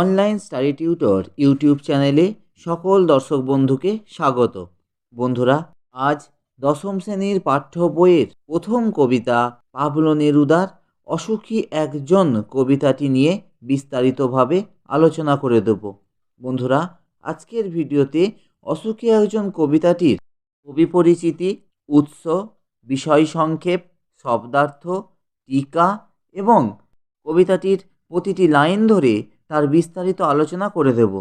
Online study tutor YouTube চ্যানেলে সকল দর্শক বন্ধুকে স্বাগত। বন্ধুরা, আজ দশম শ্রেণির পাঠ্য বইয়ের প্রথম কবিতা পাবলো নেরুদার অসুখী একজন কবিতাটি নিয়ে বিস্তারিতভাবে আলোচনা করে দেব। বন্ধুরা, আজকের ভিডিওতে অসুখী একজন কবিতাটির কবি পরিচিতি, উৎস, বিষয় সংক্ষেপ, শব্দার্থ, টিকা এবং কবিতাটির প্রতিটি লাইন ধরে তার বিস্তারিত আলোচনা করে দেব।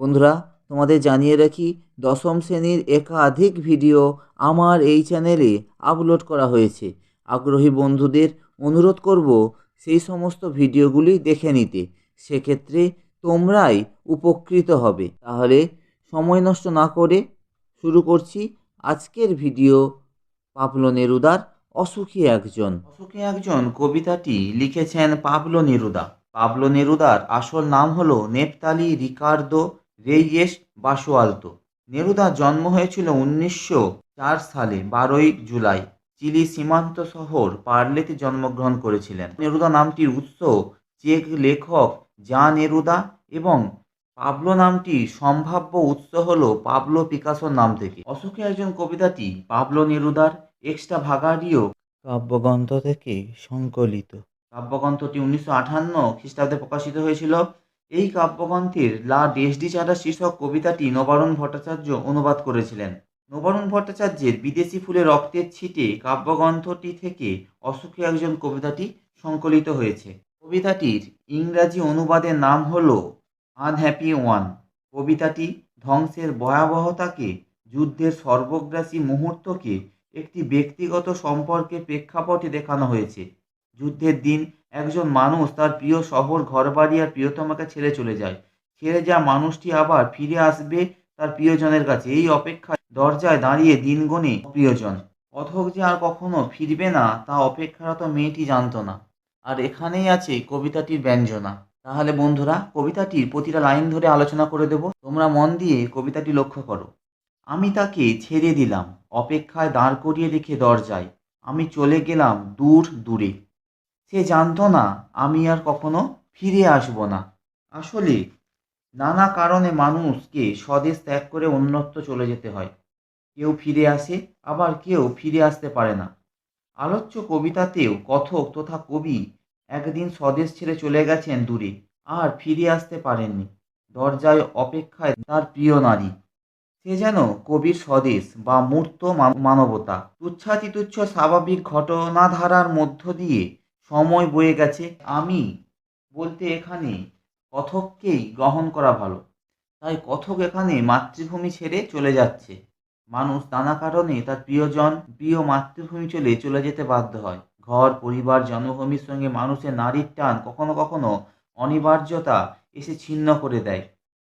বন্ধুরা, তোমাদের জানিয়ে রাখি, দশম শ্রেণির একাধিক ভিডিও আমার এই চ্যানেলে আপলোড করা হয়েছে। আগ্রহী বন্ধুদের অনুরোধ করব সেই সমস্ত ভিডিওগুলি দেখে নিতে। সেক্ষেত্রে তোমরাই উপকৃত হবে। তাহলে সময় নষ্ট না করে শুরু করছি আজকের ভিডিও। পাবলো নেরুদার অসুখী একজন। অসুখী একজন কবিতাটি লিখেছেন পাবলো নেরুদা। পাবলো নেরুদার আসল নাম হল নেপতালি রিকার্দো রেইয়েস বাসোয়ালতো। নেরুদার জন্ম হয়েছিল উনিশশো চার সালে, বারোই জুলাই। চিলি সীমান্ত শহর পার্লেতে জন্মগ্রহণ করেছিলেন। নেরুদা নামটির উৎস চেক লেখক জা নেরুদা এবং পাবলো নামটি সম্ভাব্য উৎস হল পাবলো পিকাসোর নাম থেকে। অশোকে একজন কবিতাটি পাবলো নেরুদার এক্সট্রা ভাগাডিও কাব্যগ্রন্থ থেকে সংকলিত। কাব্যগ্রন্থটি উনিশশো আঠান্ন খ্রিস্টাব্দে প্রকাশিত হয়েছিল। এই কাব্যগ্রন্থের লা ডেসডি চারা শীর্ষক কবিতাটি নবারুণ ভট্টাচার্য অনুবাদ করেছিলেন। নবারুণ ভট্টাচার্যের বিদেশি ফুলে রক্তের ছিটে কাব্যগ্রন্থটি থেকে অসুখী একজন কবিতাটি সংকলিত হয়েছে। কবিতাটির ইংরাজি অনুবাদের নাম হল আনহ্যাপি ওয়ান। কবিতাটি ধ্বংসের ভয়াবহতাকে, যুদ্ধের সর্বগ্রাসী মুহূর্তকে, একটি ব্যক্তিগত সম্পর্কের প্রেক্ষাপটে দেখানো হয়েছে। যুদ্ধের দিন একজন মানুষ তার প্রিয় শহর, ঘরবাড়ি আর প্রিয়তমাকে ছেড়ে চলে যায়। ছেড়ে যাওয়া মানুষটি আবার ফিরে আসবে তার প্রিয়জনের কাছে। এই অপেক্ষায় দরজায় দাঁড়িয়ে দিন গণে প্রিয়জন। অথক যে আর কখনো ফিরবে না, তা অপেক্ষারত মেয়েটি জানত না। আর এখানেই আছে কবিতাটির ব্যঞ্জনা। তাহলে বন্ধুরা, কবিতাটির প্রতিটা লাইন ধরে আলোচনা করে দেব। তোমরা মন দিয়ে কবিতাটি লক্ষ্য করো। আমি তাকে ছেড়ে দিলাম, অপেক্ষায় দাঁড় করিয়ে রেখে দরজায়। আমি চলে গেলাম দূর দূরে। সে জানতো না, আমি আর কখনো ফিরে আসব না। আসলে নানা কারণে মানুষকে স্বদেশ ত্যাগ করে অন্যত্র চলে যেতে হয়। কেউ ফিরে আসে, আবার কেউ ফিরে আসতে পারে না। আলোচ্য কবিতাতেও কথক তথা কবি একদিন স্বদেশ ছেড়ে চলে গেছেন দূরে, আর ফিরে আসতে পারেননি। দরজায় অপেক্ষায় তার প্রিয় নারী। সে যেন কবির স্বদেশ বা মূর্ত মানবতা। তুচ্ছাতিতুচ্ছ স্বাভাবিক ঘটনাধারার মধ্য দিয়ে সময় বয়ে গেছে। আমি বলতে এখানে কথককেই গ্রহণ করা ভালো। তাই কথক এখানে মাতৃভূমি ছেড়ে চলে যাচ্ছে। মানুষ নানা কারণে তার প্রিয়জন, প্রিয় মাতৃভূমি চলে চলে যেতে বাধ্য হয়। ঘর, পরিবার, জন্মভূমির সঙ্গে মানুষের নারীর টান কখনো কখনো অনিবার্যতা এসে ছিন্ন করে দেয়।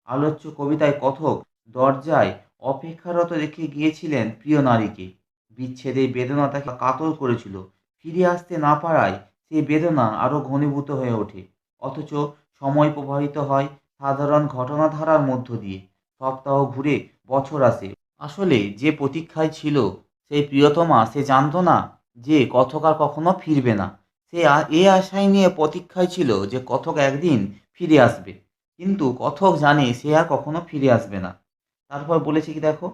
আলোচ্য কবিতায় কথক দরজায় অপেক্ষারত রেখে গিয়েছিলেন প্রিয় নারীকে। বিচ্ছেদে বেদনা তাকে কাতর করেছিল। ফিরে আসতে না পারায় সেই বেদনা আরও ঘনীভূত হয়ে ওঠে। অথচ সময় প্রবাহিত হয় সাধারণ ঘটনাধারার মধ্য দিয়ে। সপ্তাহ ঘুরে বছর আসে। আসলে যে প্রতীক্ষায় ছিল সেই প্রিয়তমা সে জানতো না যে কথক আর কখনো ফিরবে না। সে এ আশায় নিয়ে প্রতীক্ষায় ছিল যে কথক একদিন ফিরে আসবে। কিন্তু কথক জানে সে আর কখনো ফিরে আসবে না। তারপর বলেছে কি দেখো,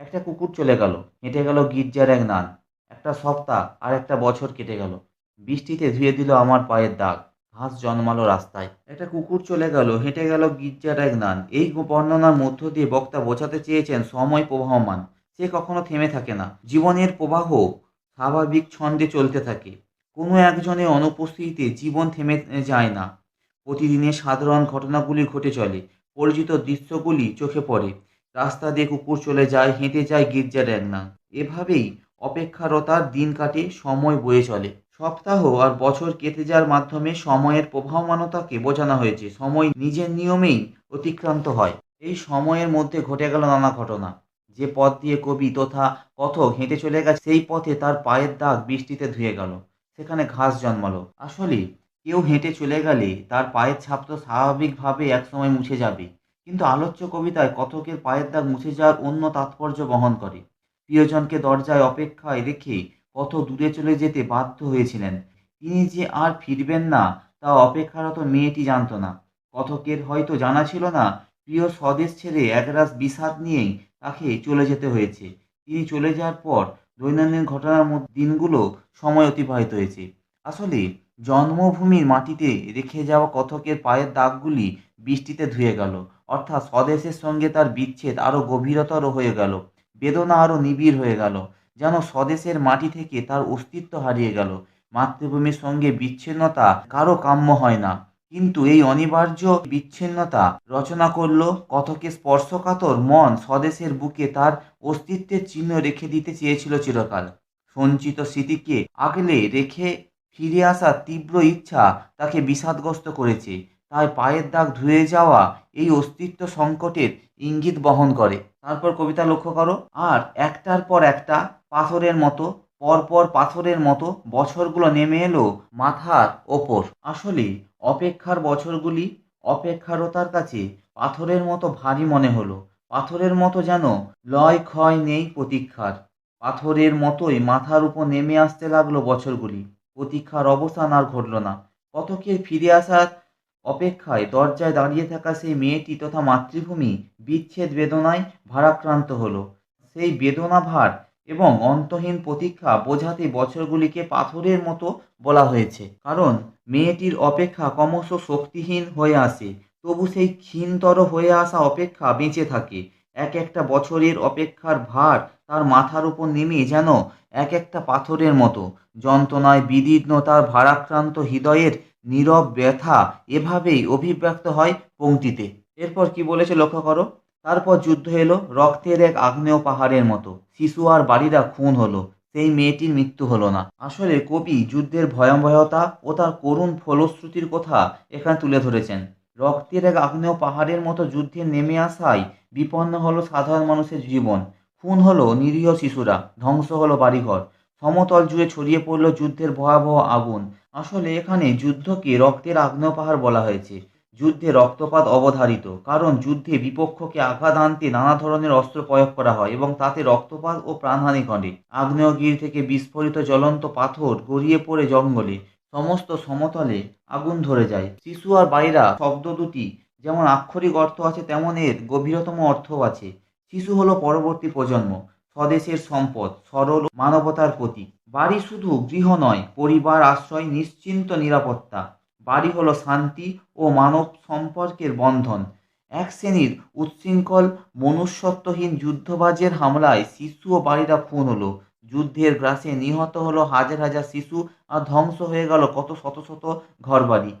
একটা কুকুর চলে গেল। হেঁটে গেল গির্জার এক নান একটা সপ্তাহ আর একটা বছর কেটে গেল। বৃষ্টিতে ধুয়ে দিল আমার পায়ের দাগ। ঘাস জন্মালো রাস্তায়। একটা কুকুর চলে গেল, হেঁটে গেল গির্জার এক নান। এই বর্ণনার মধ্য দিয়ে বক্তা বোঝাতে চেয়েছেন সময় প্রবাহমান। সে কখনো থেমে থাকে না। জীবনের প্রবাহ স্বাভাবিক ছন্দে চলতে থাকে। কোনো একজনের অনুপস্থিতিতে জীবন থেমে যায় না। প্রতিদিনের সাধারণ ঘটনাগুলি ঘটে চলে। পরিচিত দৃশ্যগুলি চোখে পড়ে। রাস্তা দিয়ে কুকুর চলে যায়, হেঁটে যায় গির্জার এক নান। এভাবেই অপেক্ষারতার দিন কাটে, সময় বয়ে চলে। সপ্তাহ আর বছর কেটে যাওয়ার মাধ্যমে সময়ের প্রবাহমানতাকে বোঝানো হয়েছে। সময় নিজের নিয়মেই অতিক্রান্ত হয়। এই সময়ের মধ্যে ঘটে গেল নানা ঘটনা। যে পথ দিয়ে কবি তথা কথক হেঁটে চলে গেছে, সেই পথে তার পায়ের দাগ বৃষ্টিতে ধুয়ে গেল। সেখানে ঘাস জন্মালো। আসলে কেউ হেঁটে চলে গেলে তার পায়ের ছাপ তো স্বাভাবিকভাবে একসময় মুছে যাবে। কিন্তু আলোচ্য কবিতায় কথকের পায়ের দাগ মুছে যাওয়ার অন্য তাৎপর্য বহন করে। প্রিয়জনকে দরজায় অপেক্ষায় রেখে কত দূরে চলে যেতে বাধ্য হয়েছিলেন। তিনি যে আর ফিরবেন না, তা অপেক্ষারত মেয়েটি জানত না। কথকের হয়তো জানা ছিল না, প্রিয় স্বদেশ ছেড়ে একরাশ বিষাদ নিয়েই তাকে চলে যেতে হয়েছে। তিনি চলে যাওয়ার পর দৈনন্দিন ঘটনার দিনগুলো সময় অতিবাহিত হয়েছে। আসলে জন্মভূমির মাটিতে রেখে যাওয়া কথকের পায়ের দাগগুলি বৃষ্টিতে ধুয়ে গেল। অর্থাৎ স্বদেশের সঙ্গে তার বিচ্ছেদ আরও গভীরতর হয়ে গেল। বেদনা আরও নিবিড় হয়ে গেল। যেন স্বদেশের মাটি থেকে তার অস্তিত্ব হারিয়ে গেল। মাতৃভূমির সঙ্গে বিচ্ছিন্নতা কারও কাম্য হয় না। কিন্তু এই অনিবার্য বিচ্ছিন্নতা রচনা করল কথকে স্পর্শকাতর মন স্বদেশের বুকে তার অস্তিত্বের চিহ্ন রেখে দিতে চেয়েছিল চিরকাল। সঞ্চিত স্মৃতিকে আগলে রেখে ফিরে আসার তীব্র ইচ্ছা তাকে বিষাদগ্রস্ত করেছে। তাই পায়ের দাগ ধুয়ে যাওয়া এই অস্তিত্ব সংকটের ইঙ্গিত বহন করে। তারপর কবিতা লক্ষ্য করো। আর একটার পর একটা পাথরের মতো, পরপর পাথরের মতো বছরগুলো নেমে এলো মাথার ওপর। আসলে অপেক্ষার বছরগুলি অপেক্ষারতার কাছে পাথরের মতো ভারী মনে হলো। পাথরের মতো যেন লয় ক্ষয় নেই প্রতীক্ষার। পাথরের মতোই মাথার উপর নেমে আসতে লাগল বছরগুলি। প্রতীক্ষার অবসান আর ঘটল না। কতকের ফিরে আসার অপেক্ষায় দরজায় দাঁড়িয়ে থাকা সেই মেয়েটি তথা মাতৃভূমি বিচ্ছেদ বেদনায় ভারাক্রান্ত হলো। সেই বেদনা ভার এবং অন্তহীন প্রতীক্ষা বোঝাতে বছরগুলিকে পাথরের মতো বলা হয়েছে। কারণ মেয়েটির অপেক্ষা ক্রমশ শক্তিহীন হয়ে আসে, তবু সেই ক্ষীণতর হয়ে আসা অপেক্ষা বেঁচে থাকে। এক একটা বছরের অপেক্ষার ভার তার মাথার উপর নেমে যেন এক একটা পাথরের মতো। যন্ত্রণায়, বিদীর্ণ, তার ভারাক্রান্ত হৃদয়ের নীরব ব্যথা এভাবেই অভিব্যক্ত হয় পংক্তিতে এরপর কি বলেছে লক্ষ্য করো? তারপর যুদ্ধ এলো, রক্তের এক আগ্নেয় পাহাড়ের মতো। শিশু আর বাড়িরা খুন হলো, সেই মেয়েটির মৃত্যু হলো না। আসলে কবি যুদ্ধের ভয়াবহতা ও তার করুণ ফলশ্রুতির কথা এখানে তুলে ধরেছেন। রক্তের এক আগ্নেয় পাহাড়ের মতো যুদ্ধে নেমে আসায় বিপন্ন হলো সাধারণ মানুষের জীবন। খুন হলো নিরীহ শিশুরা, ধ্বংস হলো বাড়িঘর। সমতল জুড়ে ছড়িয়ে পড়ল যুদ্ধের ভয়াবহ আগুন। আসলে এখানে যুদ্ধকে রক্তের আগ্নেয় পাহাড় বলা হয়েছে। যুদ্ধে রক্তপাত অবধারিত, কারণ যুদ্ধে বিপক্ষকে আঘাত আনতে নানা ধরনের অস্ত্র প্রয়োগ করা হয় এবং তাতে রক্তপাত ও প্রাণহানি ঘটে। আগ্নেয়গিরি থেকে বিস্ফোরিত জ্বলন্ত পাথর গড়িয়ে পড়ে জঙ্গলে, সমস্ত সমতলে আগুন ধরে যায়। শিশু আর বাড়িরা শব্দ দুটি, যেমন আক্ষরিক অর্থ আছে তেমন এর গভীরতম অর্থও আছে। শিশু হলো পরবর্তী প্রজন্ম, স্বদেশের সম্পদ, সরল মানবতার প্রতীক। বাড়ি শুধু গৃহ নয়, পরিবার, আশ্রয়, নিশ্চিন্ত নিরাপত্তা। বাড়ি হলো শান্তি ও মানব সম্পর্কের বন্ধন। এক শ্রেণির উচ্ছৃঙ্খল মনুষ্যত্বহীন যুদ্ধবাজের হামলায় শিশু ও বাড়িরা খুন হলো। যুদ্ধের গ্রাসে নিহত হলো হাজার হাজার শিশু আর ধ্বংস হয়ে গেল কত শত শত ঘরবাড়ি।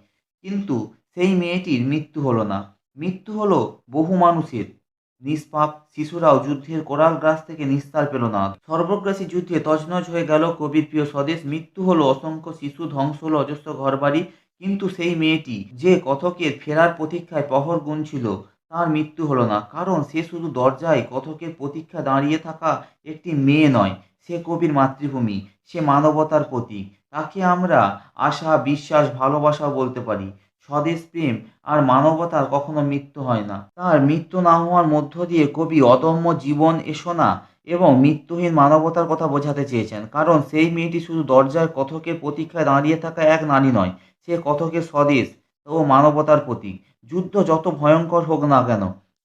কিন্তু সেই মেয়েটির মৃত্যু হলো না। মৃত্যু হলো বহু মানুষের। নিষ্পাপ শিশুরাও যুদ্ধের কোরাল গ্রাস থেকে নিস্তার পেল না। সর্বগ্রাসী যুদ্ধে তছনছ হয়ে গেল কবির প্রিয় স্বদেশ। মৃত্যু হলো অসংখ্য শিশু, ধ্বংস হলো অজস্র ঘরবাড়ি কিন্তু সেই মেয়েটি যে কথকের ফেরার প্রতীক্ষায় প্রহর গুনছিল, তার মৃত্যু হলো না। কারণ সে শুধু দরজায় কথকের প্রতীক্ষা দাঁড়িয়ে থাকা একটি মেয়ে নয়, সে কবির মাতৃভূমি, সে মানবতার প্রতীক। তাকে আমরা আশা, বিশ্বাস, ভালোবাসা বলতে পারি। স্বদেশ প্রেম আর মানবতার কখনো মৃত্যু হয় না। তার মৃত্যু না হওয়ার মধ্য দিয়ে কবি অদম্য জীবন এসোনা এবং মৃত্যুহীন মানবতার কথা বোঝাতে চেয়েছেন। কারণ সেই মেয়েটি শুধু দরজায় কথকের প্রতীক্ষায় দাঁড়িয়ে থাকা এক নারী নয় সে কথকের স্বদেশ ও মানবতার প্রতীক। যুদ্ধ যত ভয়ঙ্কর হোক না কেন,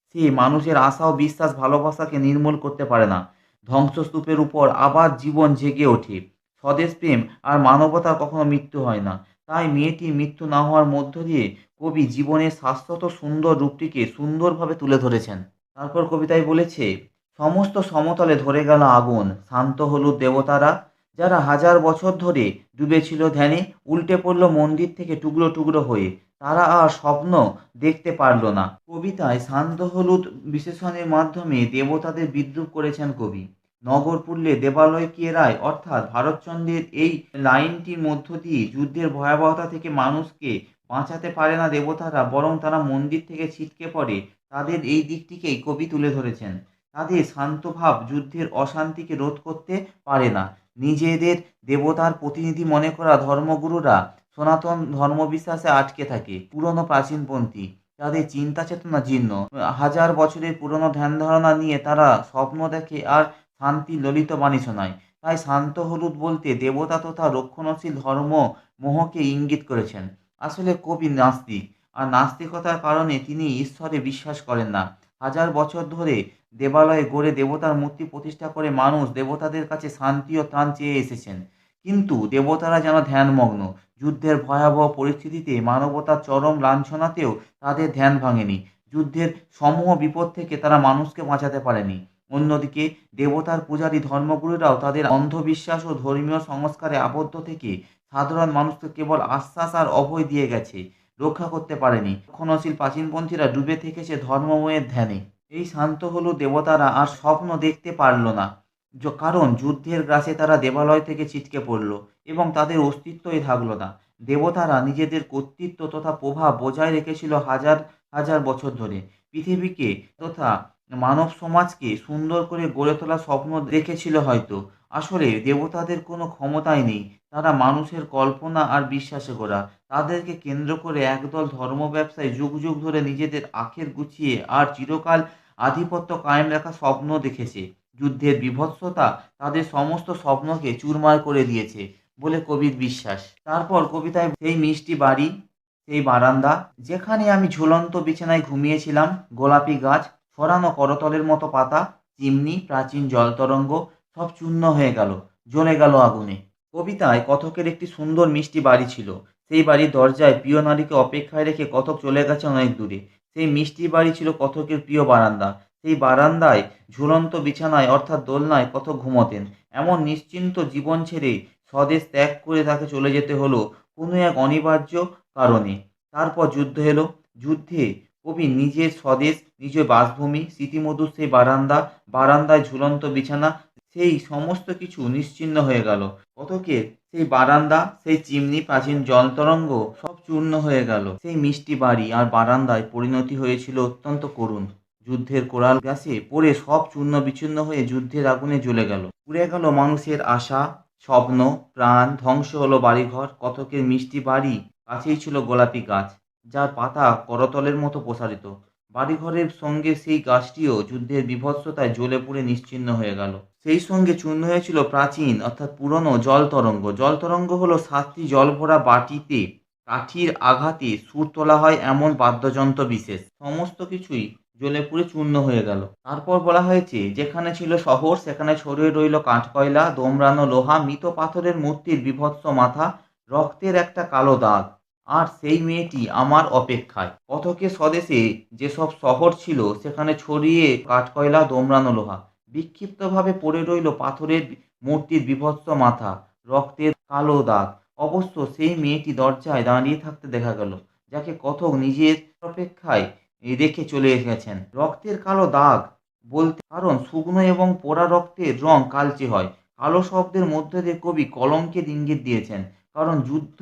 সে মানুষের আশা ও বিশ্বাস ভালোবাসাকে নির্মূল করতে পারে না। ধ্বংসস্তূপের উপর আবার জীবন জেগে ওঠে। স্বদেশ প্রেম আর মানবতার কখনো মৃত্যু হয় না। তাই মেয়েটি মৃত্যু না হওয়ার মধ্য দিয়ে কবি জীবনের শাশ্বত সুন্দর রূপটিকে সুন্দরভাবে তুলে ধরেছেন। তারপর কবিতায় বলেছে, সমস্ত সমতলে ধরে গেল আগুন, শান্ত হলুদ দেবতারা যারা হাজার বছর ধরে ডুবেছিল ধ্যানে উল্টে পড়ল মন্দির থেকে টুকরো টুকরো হয়ে, তারা আর স্বপ্ন দেখতে পারল না। কবিতায় শান্ত হলুদ বিশেষণের মাধ্যমে দেবতাদের বিদ্রুপ করেছেন কবি। নগরপুল্লে দেবালয় কে রায়, অর্থাৎ ভারতচন্দ্রের এই লাইনটির মধ্য দিয়ে যুদ্ধের ভয়াবহতা থেকে মানুষকে বাঁচাতে পারে না দেবতারা, বরং তারা মন্দির থেকে ছিটকে পড়ে, তাদের এই দিকটিকেই কবি তুলে ধরেছেন। তাদের শান্তভাব যুদ্ধের অশান্তিকে রোধ করতে পারে না। নিজেদের দেবতার প্রতিনিধি মনে করা ধর্মগুরুরা সনাতন ধর্মবিশ্বাসে আটকে থাকে। পুরনো প্রাচীনপন্থী তাদের চিন্তা চেতনা জীর্ণ, হাজার বছরের পুরনো ধ্যান ধারণা নিয়ে তারা স্বপ্ন দেখে আর শান্তি ললিত বাণী শোনায়। তাই শান্ত হলুদ বলতে দেবতা তথা রক্ষণশীল ধর্ম মোহকে ইঙ্গিত করেছেন। আসলে কবি নাস্তিক, আর নাস্তিকতার কারণে তিনি ঈশ্বরে বিশ্বাস করেন না। হাজার বছর ধরে দেবালয়ে গড়ে দেবতার মূর্তি প্রতিষ্ঠা করে মানুষ দেবতাদের কাছে শান্তি ও ত্রাণ চেয়ে এসেছেন। কিন্তু দেবতারা যেন ধ্যানমগ্ন। যুদ্ধের ভয়াবহ পরিস্থিতিতে মানবতার চরম লাঞ্ছনাতেও তাদের ধ্যান ভাঙেনি। যুদ্ধের সমূহ বিপদ থেকে তারা মানুষকে বাঁচাতে পারেনি। অন্যদিকে দেবতার পূজারী ধর্মগুরুরাও তাদের অন্ধবিশ্বাস ও ধর্মীয় সংস্কারে আবদ্ধ থেকে সাধারণ মানুষকে কেবল আশ্বাস আর অভয় দিয়ে গেছে। রক্ষা করতে পারেনি। ক্ষণশীল প্রাচীনপন্থীরা ডুবে থেকেছে ধর্মময়ের ধ্যানে। এই শান্ত হলো দেবতারা আর স্বপ্ন দেখতে পারল না। কারণ যুদ্ধের গ্রাসে তারা দেবালয় থেকে ছিটকে পড়ল এবং তাদের অস্তিত্বই থাকল না। দেবতারা নিজেদের কর্তৃত্ব তথা প্রভাব বজায় রেখেছিল হাজার হাজার বছর ধরে। পৃথিবীকে তথা মানব সমাজকে সুন্দর করে গড়ে তোলার স্বপ্ন দেখেছিল হয়তো। আসলে দেবতাদের কোনো ক্ষমতাই নেই। তারা মানুষের কল্পনা আর বিশ্বাসে গোড়া। তাদেরকে কেন্দ্র করে একদল ধর্ম ব্যবসায় যুগ যুগ ধরে নিজেদের আখের গুছিয়ে আর চিরকাল আধিপত্য কায়েম রাখা স্বপ্ন দেখেছে। যুদ্ধের বিভৎসতা তাদের সমস্ত স্বপ্নকে চুরমার করে দিয়েছে বলে কবির বিশ্বাস। তারপর কবিতায় সেই মিষ্টি বাড়ি, সেই বারান্দা, যেখানে আমি ঝুলন্ত বিছানায় ঘুমিয়েছিলাম, গোলাপি গাছ ছড়ানো করতলের মতো পাতা, চিমনি, প্রাচীন জলতরঙ্গ সব চূর্ণ হয়ে গেল, জ্বলে গেল আগুনে। কবিতায় কথকের একটি সুন্দর মিষ্টি বাড়ি ছিল। সেই বাড়ির দরজায় প্রিয় নারীকে অপেক্ষায় রেখে কথক চলে গেছে অনেক দূরে। সেই মিষ্টি বাড়ি ছিল কথকের প্রিয় বারান্দা। সেই বারান্দায় ঝুলন্ত বিছানায় অর্থাৎ দোলনায় কথক ঘুমোতেন। এমন নিশ্চিন্ত জীবন ছেড়ে স্বদেশ ত্যাগ করে তাকে চলে যেতে হলো কোনো এক অনিবার্য কারণে। তারপর যুদ্ধ এলো। যুদ্ধে কবি নিজের স্বদেশ নিজের বাসভূমি স্মৃতিমধুর সেই বারান্দা, বারান্দায় ঝুলন্ত বিছানা, সেই সমস্ত কিছু নিশ্চিন্ন হয়ে গেল। কতকের সেই বারান্দা, সেই চিমনি, প্রাচীন জলতরঙ্গ সব চূর্ণ হয়ে গেল। সেই মিষ্টি বাড়ি আর বারান্দায় পরিণতি হয়েছিল অত্যন্ত করুণ। যুদ্ধের কোরাল গ্যাসে পড়ে সব চূর্ণ বিচ্ছিন্ন হয়ে যুদ্ধের আগুনে জ্বলে গেল। পুড়ে গেল মানুষের আশা, স্বপ্ন, প্রাণ, ধ্বংস হলো বাড়িঘর, কতকের মিষ্টি বাড়ি, কাছেই ছিল গোলাপি গাছ। যার পাতা করতলের মতো প্রসারিত। বাড়িঘরের সঙ্গে সেই গাছটিও যুদ্ধের বিভৎসতায় জ্বলে পুড়ে নিশ্চিন্ন হয়ে গেল। সেই সঙ্গে চূর্ণ হয়েছিল প্রাচীন অর্থাৎ পুরনো জল তরঙ্গ। জল তরঙ্গ হলো সাতটি জল ভরা বাটিতে কাঠির আঘাতে সুর তোলা হয় এমন বাদ্যযন্ত্র বিশেষ। সমস্ত কিছুই জ্বলে পুড়ে চূর্ণ হয়ে গেল। তারপর বলা হয়েছে, যেখানে ছিল শহর, সেখানে ছড়িয়ে রইল কাঠকয়লা দোমরানো লোহা, মৃত পাথরের মূর্তির বিভৎস মাথা, রক্তের একটা কালো দাগ। আর সেই মেয়েটি আমার অপেক্ষায়। কথকে স্বদেশে যেসব শহর ছিল, সেখানে ছড়িয়ে কাঠকয়লা দোমরানো লোহা। বিক্ষিপ্তভাবে পড়ে রইল পাথরের মূর্তির বিভৎস মাথা, রক্তের কালো দাগ। অবশ্য সেই মেয়েটি দরজায় দাঁড়িয়ে থাকতে দেখা গেল, যাকে কথক নিজের অপেক্ষায় রেখে চলে গেছেন। রক্তের কালো দাগ বলতে কারণ শুকনো এবং পোড়া রক্তের রং কালচে হয়। কালো শব্দের মধ্যে দিয়ে কবি কলঙ্কের ইঙ্গিত দিয়েছেন, কারণ যুদ্ধ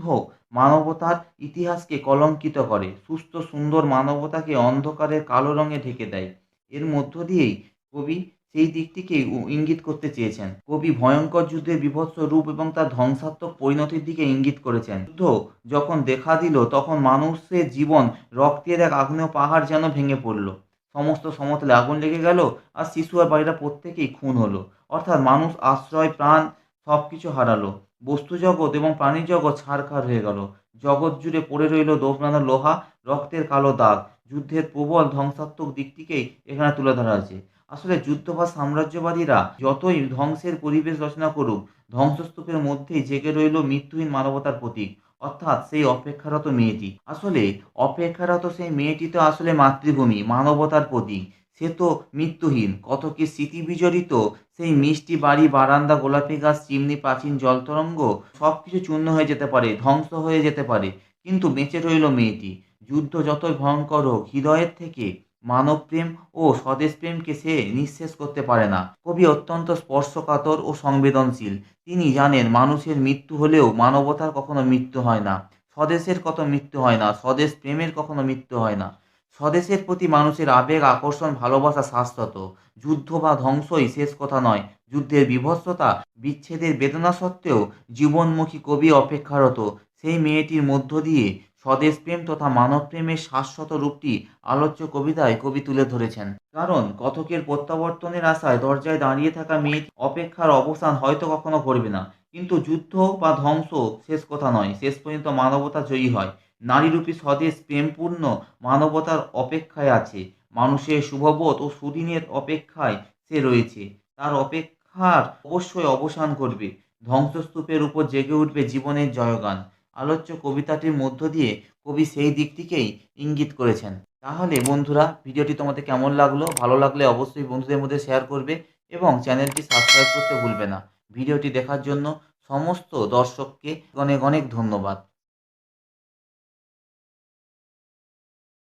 মানবতার ইতিহাসকে কলঙ্কিত করে। সুস্থ, সুন্দর মানবতাকে অন্ধকারের কালো রঙে ঢেকে দেয়। এর মধ্য দিয়েই কবি সেই দিকটিকেই উ- ইঙ্গিত করতে চেয়েছেন। কবি ভয়ঙ্কর যুদ্ধের বিভৎস রূপ এবং তার ধ্বংসাত্মক পরিণতির দিকে ইঙ্গিত করেছেন। যুদ্ধ যখন দেখা দিল, তখন মানুষের জীবন রক্তের এক আগ্নেয় পাহাড় যেন ভেঙে পড়ল। সমস্ত সমতলে আগুন লেগে গেল আর শিশু আর বাড়িরা প্রত্যেকেই খুন হলো। অর্থাৎ মানুষ আশ্রয়, প্রাণ সব কিছু হারালো। বস্তু জগৎ এবং প্রাণী জগৎ ছাড়খাড় হয়ে গেল। জগৎ জুড়ে পড়ে রইল দোবরানো লোহা, রক্তের কালো দাগ। যুদ্ধের প্রবল ধ্বংসাত্মক দিকটিকেই এখানে তুলে ধরা আছে আসলে যুদ্ধ বা সাম্রাজ্যবাদীরা যতই ধ্বংসের পরিবেশ রচনা করুক, ধ্বংসস্তূপের মধ্যেই জেগে রইল মৃত্যুহীন মানবতার প্রতীক, অর্থাৎ সেই অপেক্ষারত মেয়েটি। আসলে অপেক্ষারত সেই মেয়েটি তো আসলে মাতৃভূমি, মানবতার প্রতীক। সে তো মৃত্যুহীন। কত কি স্মৃতি বিজড়িত? সেই মিষ্টি বাড়ি, বারান্দা, গোলাপি গাছ, চিমনি, প্রাচীন জলতরঙ্গ সব কিছু চূর্ণ হয়ে যেতে পারে, ধ্বংস হয়ে যেতে পারে। কিন্তু বেঁচে রইল মেয়েটি। যুদ্ধ যতই ভয়ঙ্কর হোক, হৃদয়ের থেকে মানব প্রেম ও স্বদেশ প্রেমকে সে নিঃশেষ করতে পারে না। কবি অত্যন্ত স্পর্শকাতর ও সংবেদনশীল। তিনি জানেন, মানুষের মৃত্যু হলেও মানবতার কখনো মৃত্যু হয় না। স্বদেশের কত মৃত্যু হয় না স্বদেশ প্রেমের কখনো মৃত্যু হয় না। স্বদেশের প্রতি মানুষের আবেগ, আকর্ষণ, ভালোবাসা শাশ্বত। যুদ্ধ বা ধ্বংসই শেষ কথা নয়। যুদ্ধের বিভৎসতা, বিচ্ছেদের বেদনা সত্ত্বেও জীবনমুখী কবি অপেক্ষারত। সেই মেয়েটির মধ্য দিয়ে স্বদেশপ্রেম তথা মানবপ্রেমের শাশ্বত রূপটি আলোচ্য কবিতায় কবি তুলে ধরেছেন। কারণ কথকের প্রত্যাবর্তনের আশায় দরজায় দাঁড়িয়ে থাকা মেয়েটি অপেক্ষার অবসান হয়তো কখনো ঘটবে না। কিন্তু যুদ্ধ বা ধ্বংস শেষ কথা নয়। শেষ পর্যন্ত মানবতা জয়ী হয়। নারীরূপী স্বদেশ প্রেমপূর্ণ মানবতার অপেক্ষায় আছে। মানুষের শুভবোধ ও সুদিনের অপেক্ষায় সে রয়েছে। তার অপেক্ষার অবশ্যই অবসান করবে ধ্বংসস্তূপের উপর জেগে উঠবে জীবনের জয়গান। আলোচ্য কবিতাটির মধ্য দিয়ে কবি সেই দিকটিকেই ইঙ্গিত করেছেন। তাহলে বন্ধুরা, ভিডিওটি তোমাদের কেমন লাগল? ভালো লাগলে অবশ্যই বন্ধুদের মধ্যে শেয়ার করবে এবং চ্যানেলটি সাবস্ক্রাইব করতে ভুলবে না। ভিডিওটি দেখার জন্য সমস্ত দর্শককে অনেক অনেক ধন্যবাদ।